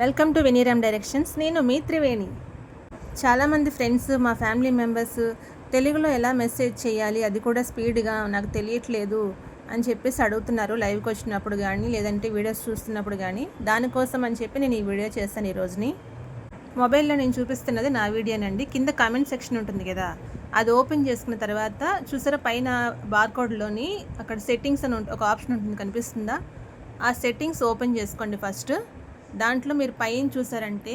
Welcome to Veniram directions నేను మీ త్రివేణి. చాలామంది friends మా ఫ్యామిలీ మెంబర్స్ తెలుగులో ఎలా మెసేజ్ చేయాలి అది కూడా స్పీడ్గా నాకు తెలియట్లేదు అని చెప్పేసి అడుగుతున్నారు లైవ్కి వచ్చినప్పుడు కానీ లేదంటే వీడియోస్ చూస్తున్నప్పుడు కానీ దానికోసం అని చెప్పి నేను ఈ వీడియో చేస్తాను ఈ రోజుని. మొబైల్లో నేను చూపిస్తున్నది నా వీడియోనండి కింద కామెంట్ సెక్షన్ ఉంటుంది కదా అది ఓపెన్ చేసుకున్న తర్వాత చూసారా పైన బార్కోడ్లోని అక్కడ సెట్టింగ్స్ అని ఒక ఆప్షన్ ఉంటుంది కనిపిస్తుందా? ఆ సెట్టింగ్స్ ఓపెన్ చేసుకోండి ఫస్ట్ దాంట్లో మీరు పైన చూసారంటే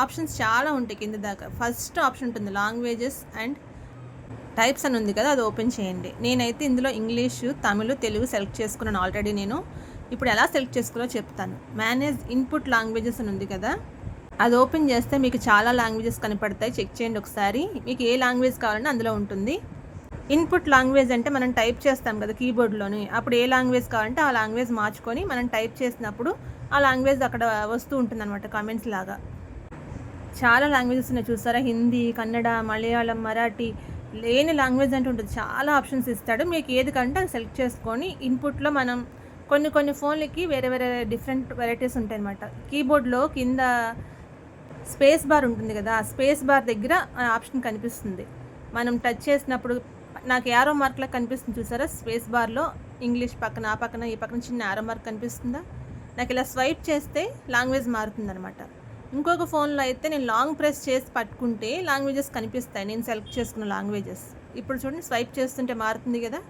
ఆప్షన్స్ చాలా ఉంటాయి కింద దాకా. ఫస్ట్ ఆప్షన్ ఉంటుంది లాంగ్వేజెస్ అండ్ టైప్స్ అని ఉంది కదా అది ఓపెన్ చేయండి. నేనైతే ఇందులో ఇంగ్లీషు తమిళ్ తెలుగు సెలెక్ట్ చేసుకున్నాను ఆల్రెడీ నేను. ఇప్పుడు ఎలా సెలెక్ట్ చేసుకోవాలో చెప్తాను. మేనేజ్ ఇన్పుట్ లాంగ్వేజెస్ అని ఉంది కదా అది ఓపెన్ చేస్తే మీకు చాలా లాంగ్వేజెస్ కనపడతాయి. చెక్ చేయండి ఒకసారి. మీకు ఏ లాంగ్వేజ్ కావాలన్నా అందులో ఉంటుంది. ఇన్పుట్ లాంగ్వేజ్ అంటే మనం టైప్ చేస్తాం కదా కీబోర్డ్లోని. అప్పుడు ఏ లాంగ్వేజ్ కావాలంటే ఆ లాంగ్వేజ్ మార్చుకొని మనం టైప్ చేసినప్పుడు ఆ లాంగ్వేజ్ అక్కడ వస్తూ ఉంటుంది అనమాట కామెంట్స్ లాగా. చాలా లాంగ్వేజెస్ ఉన్నాయి చూసారా హిందీ కన్నడ మలయాళం మరాఠీ లేని లాంగ్వేజ్ అంటే ఉంటుంది. చాలా ఆప్షన్స్ ఇస్తాడు. మీకు ఏది కంటే అది సెలెక్ట్ చేసుకొని ఇన్పుట్లో మనం కొన్ని కొన్ని ఫోన్లకి వేరే వేరే డిఫరెంట్ వెరైటీస్ ఉంటాయి అనమాట కీబోర్డ్లో కింద స్పేస్ బార్ ఉంటుంది కదా ఆ స్పేస్ బార్ దగ్గర ఆ ఆప్షన్ కనిపిస్తుంది. మనం టచ్ చేసినప్పుడు నాకు యారో మార్క్లా కనిపిస్తుంది చూసారా? స్పేస్ బార్లో ఇంగ్లీష్ పక్కన ఆ పక్కన ఈ పక్కన చిన్న యారో మార్క్ కనిపిస్తుందా? నాకు ఇలా స్వైప్ చేస్తే లాంగ్వేజ్ మారుతుందనమాట ఇంకొక ఫోన్లో అయితే నేను లాంగ్ ప్రెస్ చేసి పట్టుకుంటే లాంగ్వేజెస్ కనిపిస్తాయి. నేను సెలెక్ట్ చేసుకున్న లాంగ్వేజెస్. ఇప్పుడు చూడండి స్వైప్ చేస్తుంటే మారుతుంది కదా.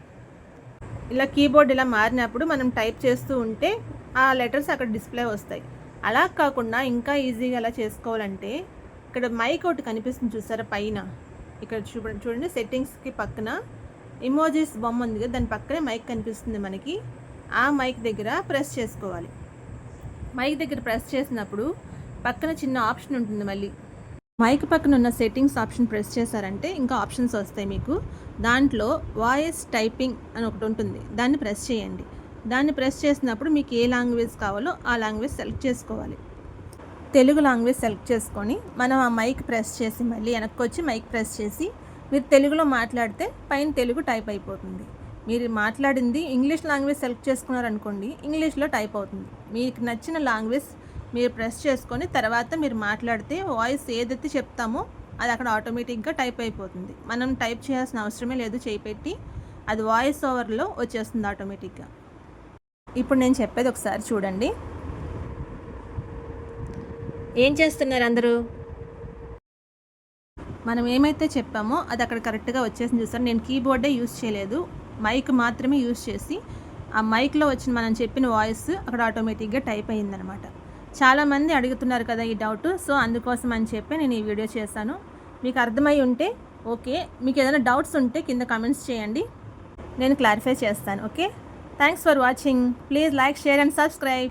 ఇలా కీబోర్డ్ ఇలా మారినప్పుడు మనం టైప్ చేస్తూ ఉంటే ఆ లెటర్స్ అక్కడ డిస్ప్లే వస్తాయి. అలా కాకుండా ఇంకా ఈజీగా అలా చేసుకోవాలంటే ఇక్కడ మైక్ ఒకటి కనిపిస్తుంది చూసారా పైన? ఇక్కడ చూ చూడండి సెట్టింగ్స్కి పక్కన ఇమోజీస్ బొమ్మ ఉంది కదా దాని పక్కనే మైక్ కనిపిస్తుంది మనకి. ఆ మైక్ దగ్గర ప్రెస్ చేసుకోవాలి. మైక్ దగ్గర ప్రెస్ చేసినప్పుడు పక్కన చిన్న ఆప్షన్ ఉంటుంది మళ్ళీ. మైక్ పక్కన ఉన్న సెట్టింగ్స్ ఆప్షన్ ప్రెస్ చేశారంటే ఇంకా ఆప్షన్స్ వస్తాయి మీకు. దాంట్లో వాయిస్ టైపింగ్ అని ఒకటి ఉంటుంది. దాన్ని ప్రెస్ చేయండి. దాన్ని ప్రెస్ చేసినప్పుడు మీకు ఏ లాంగ్వేజ్ కావాలో ఆ లాంగ్వేజ్ సెలెక్ట్ చేసుకోవాలి. తెలుగు లాంగ్వేజ్ సెలెక్ట్ చేసుకొని మనం ఆ మైక్ ప్రెస్ చేసి మళ్ళీ వెనక్కి వచ్చి మైక్ ప్రెస్ చేసి మీరు తెలుగులో మాట్లాడితే పైన తెలుగు టైప్ అయిపోతుంది. మీరు మాట్లాడింది ఇంగ్లీష్ లాంగ్వేజ్ సెలెక్ట్ చేసుకున్నారనుకోండి ఇంగ్లీష్లో టైప్ అవుతుంది. మీకు నచ్చిన లాంగ్వేజ్ మీరు ప్రెస్ చేసుకొని తర్వాత మీరు మాట్లాడితే వాయిస్ ఏదైతే చెప్తామో అది అక్కడ ఆటోమేటిక్గా టైప్ అయిపోతుంది. మనం టైప్ చేయాల్సిన అవసరమే లేదు చేపెట్టి అది వాయిస్ ఓవర్లో వచ్చేస్తుంది ఆటోమేటిక్గా. ఇప్పుడు నేను చెప్పేది ఒకసారి చూడండి. ఏం చేస్తున్నారు అందరూ? మనం ఏమైతే చెప్పామో అది అక్కడ కరెక్ట్గా వచ్చేసింది చూసారు? నేను కీబోర్డే యూస్ చేయలేదు. మైక్ మాత్రమే యూస్ చేసి ఆ మైక్లో వచ్చిన మనం చెప్పిన వాయిస్ అక్కడ ఆటోమేటిక్గా టైప్ అయ్యిందనమాట. చాలామంది అడుగుతున్నారు కదా ఈ డౌట్ సో అందుకోసం అని చెప్పి నేను ఈ వీడియో చేశాను. మీకు అర్థమై ఉంటే ఓకే. మీకు ఏదైనా డౌట్స్ ఉంటే కింద కమెంట్స్ చేయండి. నేను క్లారిఫై చేస్తాను okay? Thanks for watching. Please like share and subscribe.